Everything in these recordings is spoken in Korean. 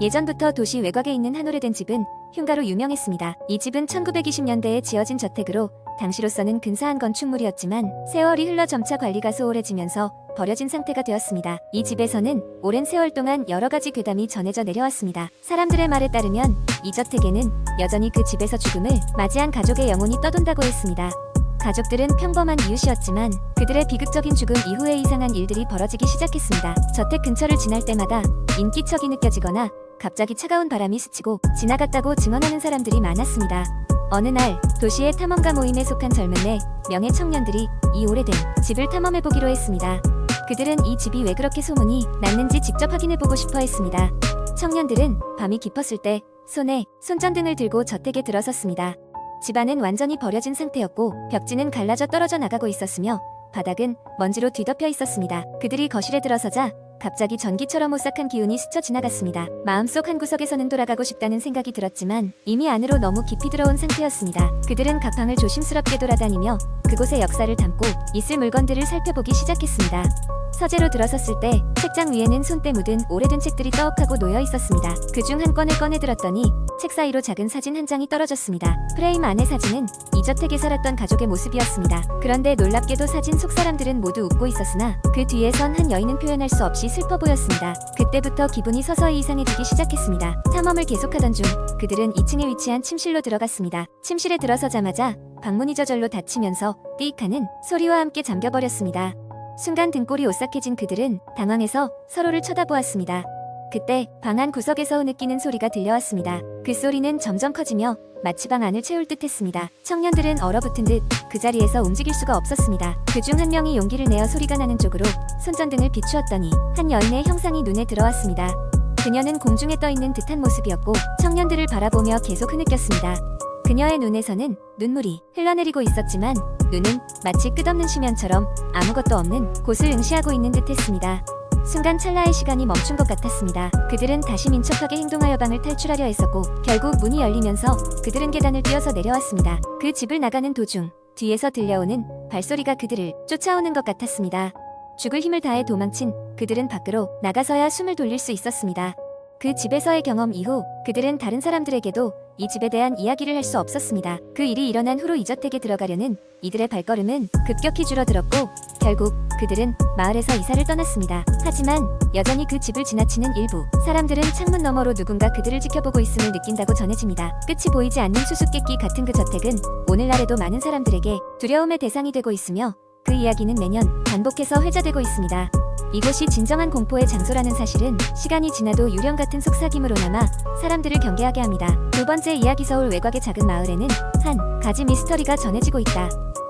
예전부터 도시 외곽에 있는 한 오래된 집은 흉가로 유명했습니다. 이 집은 1920년대에 지어진 저택으로 당시로서는 근사한 건축물이었지만 세월이 흘러 점차 관리가 소홀해지면서 버려진 상태가 되었습니다. 이 집에서는 오랜 세월 동안 여러 가지 괴담이 전해져 내려왔습니다. 사람들의 말에 따르면 이 저택에는 여전히 그 집에서 죽음을 맞이한 가족의 영혼이 떠돈다고 했습니다. 가족들은 평범한 이웃이었지만 그들의 비극적인 죽음 이후에 이상한 일들이 벌어지기 시작했습니다. 저택 근처를 지날 때마다 인기척이 느껴지거나 갑자기 차가운 바람이 스치고 지나갔다고 증언하는 사람들이 많았습니다. 어느 날 도시의 탐험가 모임에 속한 젊은 네 명의 청년들이 이 오래된 집을 탐험해 보기로 했습니다. 그들은 이 집이 왜 그렇게 소문이 났는지 직접 확인해 보고 싶어 했습니다. 청년들은 밤이 깊었을 때 손에 손전등을 들고 저택에 들어섰습니다. 집안은 완전히 버려진 상태였고 벽지는 갈라져 떨어져 나가고 있었으며 바닥은 먼지로 뒤덮여 있었습니다. 그들이 거실에 들어서자 갑자기 전기처럼 오싹한 기운이 스쳐 지나갔습니다. 마음속 한 구석에서는 돌아가고 싶다는 생각이 들었지만 이미 안으로 너무 깊이 들어온 상태였습니다. 그들은 각 방을 조심스럽게 돌아다니며 그곳의 역사를 담고 있을 물건들을 살펴보기 시작했습니다. 서재로 들어섰을 때 책장 위에는 손때 묻은 오래된 책들이 떡하고 놓여 있었습니다. 그중 한 권을 꺼내 들었더니 책 사이로 작은 사진 한 장이 떨어졌습니다. 프레임 안의 사진은 이저택에 살았던 가족의 모습이었습니다. 그런데 놀랍게도 사진 속 사람들은 모두 웃고 있었으나 그 뒤에선 한 여인은 표현할 수 없이 슬퍼 보였습니다. 그때부터 기분이 서서히 이상해지기 시작했습니다. 탐험을 계속하던 중 그들은 2층에 위치한 침실로 들어갔습니다. 침실에 들어서자마자 방문이 저절로 닫히면서 띠익하는 소리와 함께 잠겨버렸습니다. 순간 등골이 오싹해진 그들은 당황해서 서로를 쳐다보았습니다. 그때 방 안 구석에서 느끼는 소리가 들려왔습니다. 그 소리는 점점 커지며 마치 방 안을 채울 듯 했습니다. 청년들은 얼어붙은 듯 그 자리에서 움직일 수가 없었습니다. 그중 한 명이 용기를 내어 소리가 나는 쪽으로 손전등을 비추었더니 한 여인의 형상이 눈에 들어왔습니다. 그녀는 공중에 떠 있는 듯한 모습이었고 청년들을 바라보며 계속 흐느꼈습니다. 그녀의 눈에서는 눈물이 흘러내리고 있었지만 눈은 마치 끝없는 심연처럼 아무것도 없는 곳을 응시하고 있는 듯했습니다. 순간 찰나의 시간이 멈춘 것 같았습니다. 그들은 다시 민첩하게 행동하여 방을 탈출하려 했었고 결국 문이 열리면서 그들은 계단을 뛰어서 내려왔습니다. 그 집을 나가는 도중 뒤에서 들려오는 발소리가 그들을 쫓아오는 것 같았습니다. 죽을 힘을 다해 도망친 그들은 밖으로 나가서야 숨을 돌릴 수 있었습니다. 그 집에서의 경험 이후 그들은 다른 사람들에게도 이 집에 대한 이야기를 할 수 없었습니다. 그 일이 일어난 후로 이 저택에 들어가려는 이들의 발걸음은 급격히 줄어들었고 결국 그들은 마을에서 이사를 떠났습니다. 하지만 여전히 그 집을 지나치는 일부 사람들은 창문 너머로 누군가 그들을 지켜보고 있음을 느낀다고 전해집니다. 끝이 보이지 않는 수수께끼 같은 그 저택은 오늘날에도 많은 사람들에게 두려움의 대상이 되고 있으며 그 이야기는 매년 반복해서 회자되고 있습니다. 이곳이 진정한 공포의 장소라는 사실은 시간이 지나도 유령 같은 속삭임으로 남아 사람들을 경계하게 합니다. 두 번째 이야기 서울 외곽의 작은 마을에는 한 가지 미스터리가 전해지고 있다.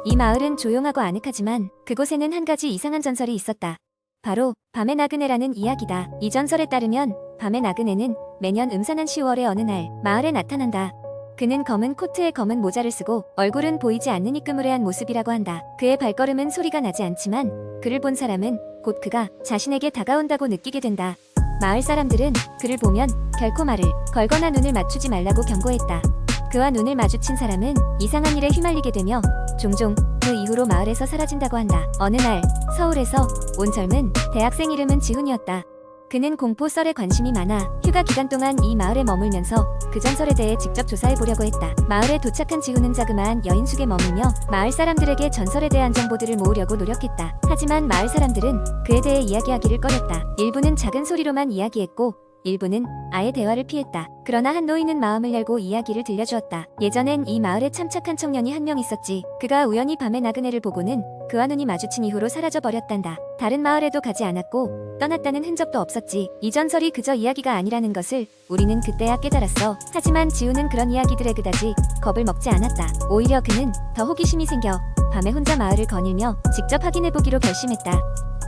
이 마을은 조용하고 아늑하지만 그곳에는 한 가지 이상한 전설이 있었다. 바로 밤의 나그네라는 이야기다. 이 전설에 따르면 밤의 나그네는 매년 음산한 10월의 어느 날 마을에 나타난다. 그는 검은 코트에 검은 모자를 쓰고 얼굴은 보이지 않는 입그물의 모습이라고 한다. 그의 발걸음은 소리가 나지 않지만 그를 본 사람은 곧 그가 자신에게 다가온다고 느끼게 된다. 마을 사람들은 그를 보면 결코 말을 걸거나 눈을 맞추지 말라고 경고했다. 그와 눈을 마주친 사람은 이상한 일에 휘말리게 되며 종종 그 이후로 마을에서 사라진다고 한다. 어느 날 서울에서 온 젊은 대학생 이름은 지훈이었다. 그는 공포 썰에 관심이 많아 휴가 기간 동안 이 마을에 머물면서 그 전설에 대해 직접 조사해 보려고 했다. 마을에 도착한 지훈은 자그마한 여인숙에 머물며 마을 사람들에게 전설에 대한 정보들을 모으려고 노력했다. 하지만 마을 사람들은 그에 대해 이야기하기를 꺼렸다. 일부는 작은 소리로만 이야기했고 일부는 아예 대화를 피했다. 그러나 한 노인은 마음을 열고 이야기를 들려주었다. 예전엔 이 마을에 참 착한 청년이 한 명 있었지. 그가 우연히 밤에 나그네를 보고는 그와 눈이 마주친 이후로 사라져 버렸단다. 다른 마을에도 가지 않았고 떠났다는 흔적도 없었지. 이 전설이 그저 이야기가 아니라는 것을 우리는 그때야 깨달았어. 하지만 지우는 그런 이야기들에 그다지 겁을 먹지 않았다. 오히려 그는 더 호기심이 생겨 밤에 혼자 마을을 거닐며 직접 확인해보기로 결심했다.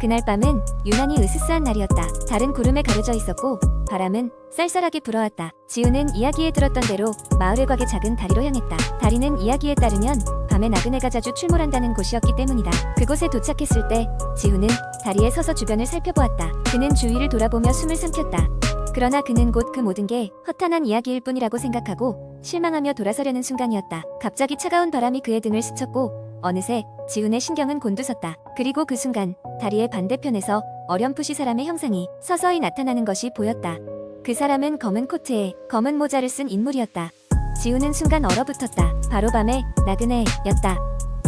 그날 밤은 유난히 으스스한 날이었다. 달은 구름에 가려져 있었고 바람은 쌀쌀하게 불어왔다. 지우는 이야기에 들었던 대로 마을 외곽의 작은 다리로 향했다. 다리는 이야기에 따르면 밤에 나그네가 자주 출몰한다는 곳이었기 때문이다. 그곳에 도착했을 때 지우는 다리에 서서 주변을 살펴보았다. 그는 주위를 돌아보며 숨을 삼켰다. 그러나 그는 곧 그 모든 게 허탄한 이야기일 뿐이라고 생각하고 실망하며 돌아서려는 순간이었다. 갑자기 차가운 바람이 그의 등을 스쳤고 어느새 지훈의 신경은 곤두섰다. 그리고 그 순간 다리의 반대편에서 어렴풋이 사람의 형상이 서서히 나타나는 것이 보였다. 그 사람은 검은 코트에 검은 모자를 쓴 인물이었다. 지우는 순간 얼어붙었다. 바로 밤에 나그네였다.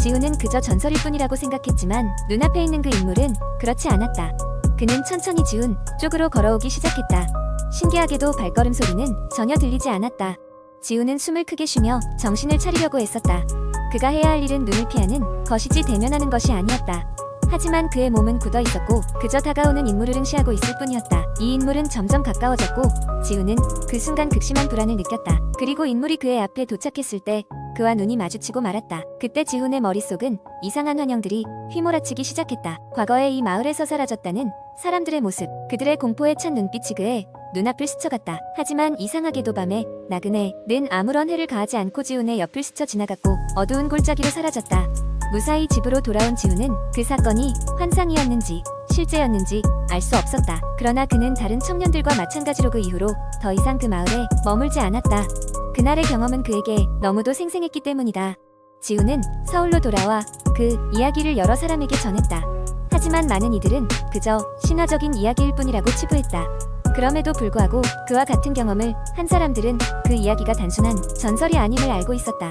지우는 그저 전설일 뿐이라고 생각했지만 눈앞에 있는 그 인물은 그렇지 않았다. 그는 천천히 지운 쪽으로 걸어오기 시작했다. 신기하게도 발걸음 소리는 전혀 들리지 않았다. 지우는 숨을 크게 쉬며 정신을 차리려고 애썼다. 그가 해야 할 일은 눈을 피하는 거시지 대면하는 것이 아니었다. 하지만 그의 몸은 굳어 있었고 그저 다가오는 인물을 응시하고 있을 뿐이었다. 이 인물은 점점 가까워졌고 지우는 그 순간 극심한 불안을 느꼈다. 그리고 인물이 그의 앞에 도착했을 때 그와 눈이 마주치고 말았다. 그때 지훈의 머릿속은 이상한 환영들이 휘몰아치기 시작했다. 과거에 이 마을에서 사라졌다는 사람들의 모습, 그들의 공포에 찬 눈빛이 그의 눈앞을 스쳐갔다. 하지만 이상하게도 밤에 나그네는 아무런 해를 가하지 않고 지훈의 옆을 스쳐 지나갔고 어두운 골짜기로 사라졌다. 무사히 집으로 돌아온 지훈은 그 사건이 환상이었는지 실제였는지 알 수 없었다. 그러나 그는 다른 청년들과 마찬가지로 그 이후로 더 이상 그 마을에 머물지 않았다. 그날의 경험은 그에게 너무도 생생했기 때문이다. 지훈은 서울로 돌아와 그 이야기를 여러 사람에게 전했다. 하지만 많은 이들은 그저 신화적인 이야기일 뿐이라고 치부했다. 그럼에도 불구하고 그와 같은 경험을 한 사람들은 그 이야기가 단순한 전설이 아님을 알고 있었다.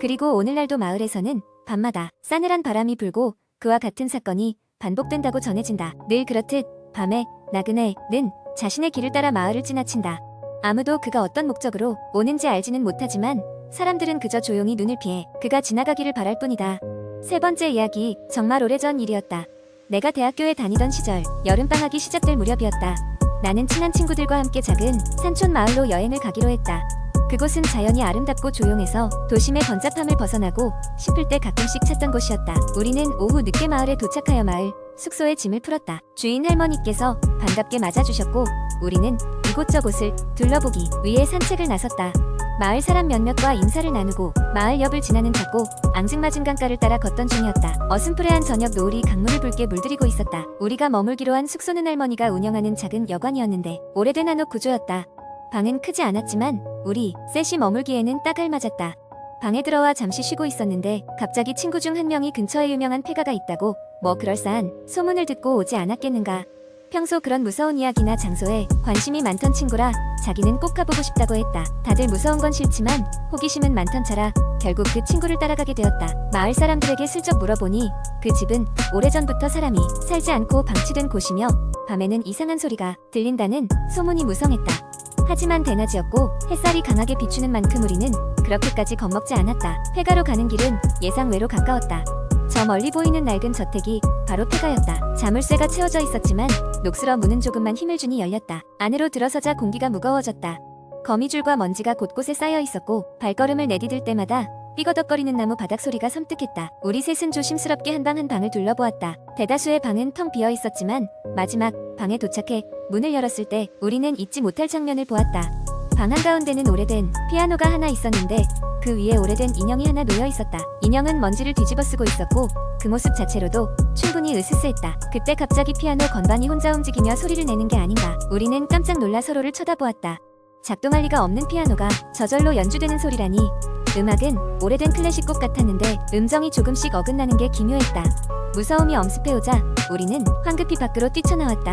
그리고 오늘날도 마을에서는 밤마다 싸늘한 바람이 불고 그와 같은 사건이 반복된다고 전해진다. 늘 그렇듯 밤에 나그네는 자신의 길을 따라 마을을 지나친다. 아무도 그가 어떤 목적으로 오는지 알지는 못하지만 사람들은 그저 조용히 눈을 피해 그가 지나가기를 바랄 뿐이다. 세 번째 이야기, 정말 오래전 일이었다. 내가 대학교에 다니던 시절, 여름방학이 시작될 무렵이었다. 나는 친한 친구들과 함께 작은 산촌 마을로 여행을 가기로 했다. 그곳은 자연이 아름답고 조용해서 도심의 번잡함을 벗어나고 싶을 때 가끔씩 찾던 곳이었다. 우리는 오후 늦게 마을에 도착하여 마을 숙소에 짐을 풀었다. 주인 할머니께서 반갑게 맞아주셨고 우리는 이곳저곳을 둘러보기 위해 산책을 나섰다. 마을 사람 몇몇과 인사를 나누고 마을 옆을 지나는 작고 앙증맞은 강가를 따라 걷던 중이었다. 어슴푸레한 저녁 노을이 강물을 붉게 물들이고 있었다. 우리가 머물기로 한 숙소는 할머니가 운영하는 작은 여관이었는데 오래된 한옥 구조였다. 방은 크지 않았지만 우리 셋이 머물기에는 딱 알맞았다. 방에 들어와 잠시 쉬고 있었는데 갑자기 친구 중 한 명이 근처에 유명한 폐가가 있다고 뭐 그럴싸한 소문을 듣고 오지 않았겠는가. 평소 그런 무서운 이야기나 장소에 관심이 많던 친구라 자기는 꼭 가보고 싶다고 했다. 다들 무서운 건 싫지만 호기심은 많던 차라 결국 그 친구를 따라가게 되었다. 마을 사람들에게 슬쩍 물어보니 그 집은 오래전부터 사람이 살지 않고 방치된 곳이며 밤에는 이상한 소리가 들린다는 소문이 무성했다. 하지만 대낮이었고 햇살이 강하게 비추는 만큼 우리는 그렇게까지 겁먹지 않았다. 폐가로 가는 길은 예상 외로 가까웠다. 저 멀리 보이는 낡은 저택이 바로 폐가였다. 자물쇠가 채워져 있었지만 녹슬어 문은 조금만 힘을 주니 열렸다. 안으로 들어서자 공기가 무거워졌다. 거미줄과 먼지가 곳곳에 쌓여 있었고 발걸음을 내디딜 때마다 삐거덕거리는 나무 바닥 소리가 섬뜩했다. 우리 셋은 조심스럽게 한 방 한 방을 둘러보았다. 대다수의 방은 텅 비어 있었지만 마지막 방에 도착해 문을 열었을 때 우리는 잊지 못할 장면을 보았다. 방 한가운데는 오래된 피아노가 하나 있었는데 그 위에 오래된 인형이 하나 놓여 있었다. 인형은 먼지를 뒤집어 쓰고 있었고 그 모습 자체로도 충분히 으스스했다. 그때 갑자기 피아노 건반이 혼자 움직이며 소리를 내는 게 아닌가. 우리는 깜짝 놀라 서로를 쳐다보았다. 작동할 리가 없는 피아노가 저절로 연주되는 소리라니 음악은 오래된 클래식 곡 같았는데 음정이 조금씩 어긋나는 게 기묘했다. 무서움이 엄습해오자 우리는 황급히 밖으로 뛰쳐나왔다.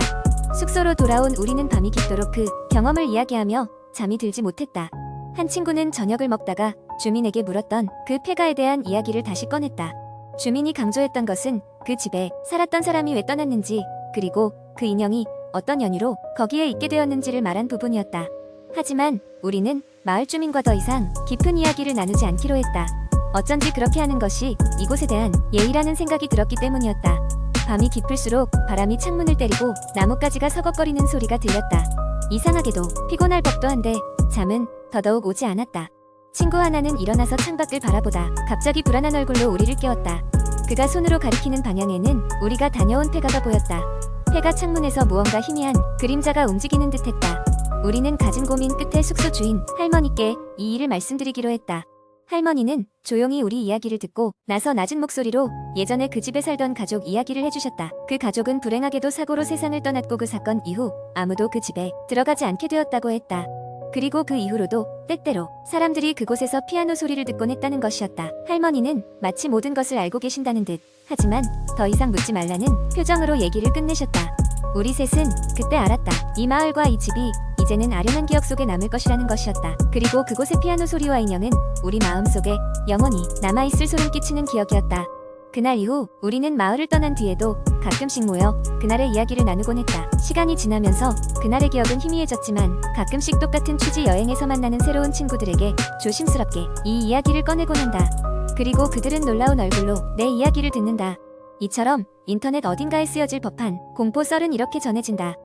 숙소로 돌아온 우리는 밤이 깊도록 그 경험을 이야기하며 잠이 들지 못했다. 한 친구는 저녁을 먹다가 주민에게 물었던 그 폐가에 대한 이야기를 다시 꺼냈다. 주민이 강조했던 것은 그 집에 살았던 사람이 왜 떠났는지 그리고 그 인형이 어떤 연유로 거기에 있게 되었는지를 말한 부분이었다. 하지만 우리는 마을 주민과 더 이상 깊은 이야기를 나누지 않기로 했다. 어쩐지 그렇게 하는 것이 이곳에 대한 예의라는 생각이 들었기 때문이었다. 밤이 깊을수록 바람이 창문을 때리고 나뭇가지가 서걱거리는 소리가 들렸다. 이상하게도 피곤할 법도 한데 잠은 더더욱 오지 않았다. 친구 하나는 일어나서 창밖을 바라보다 갑자기 불안한 얼굴로 우리를 깨웠다. 그가 손으로 가리키는 방향에는 우리가 다녀온 폐가가 보였다. 폐가 창문에서 무언가 희미한 그림자가 움직이는 듯했다. 우리는 가진 고민 끝에 숙소 주인 할머니께 이 일을 말씀드리기로 했다. 할머니는 조용히 우리 이야기를 듣고 나서 낮은 목소리로 예전에 그 집에 살던 가족 이야기를 해주셨다. 그 가족은 불행하게도 사고로 세상을 떠났고 그 사건 이후 아무도 그 집에 들어가지 않게 되었다고 했다. 그리고 그 이후로도 때때로 사람들이 그곳에서 피아노 소리를 듣곤 했다는 것이었다. 할머니는 마치 모든 것을 알고 계신다는 듯 하지만 더 이상 묻지 말라는 표정으로 얘기를 끝내셨다. 우리 셋은 그때 알았다. 이 마을과 이 집이 이제는 아련한 기억 속에 남을 것이라는 것이었다. 그리고 그곳의 피아노 소리와 인형은 우리 마음 속에 영원히 남아있을 소름 끼치는 기억이었다. 그날 이후 우리는 마을을 떠난 뒤에도 가끔씩 모여 그날의 이야기를 나누곤 했다. 시간이 지나면서 그날의 기억은 희미해졌지만 가끔씩 똑같은 취지 여행에서 만나는 새로운 친구들에게 조심스럽게 이 이야기를 꺼내곤 한다. 그리고 그들은 놀라운 얼굴로 내 이야기를 듣는다. 이처럼 인터넷 어딘가에 쓰여질 법한 공포 썰은 이렇게 전해진다.